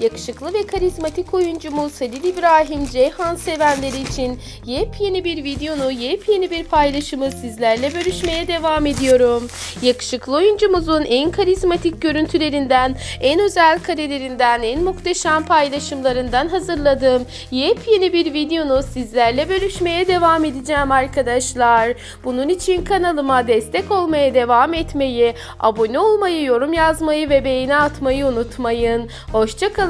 Yakışıklı ve karizmatik oyuncumuz Halil İbrahim Ceyhan sevenleri için yepyeni bir videonu, yepyeni bir paylaşımı sizlerle bölüşmeye devam ediyorum. Yakışıklı oyuncumuzun en karizmatik görüntülerinden, en özel karelerinden, en muhteşem paylaşımlarından hazırladığım yepyeni bir videonu sizlerle bölüşmeye devam edeceğim arkadaşlar. Bunun için kanalıma destek olmaya devam etmeyi, abone olmayı, yorum yazmayı ve beğeni atmayı unutmayın. Hoşçakalın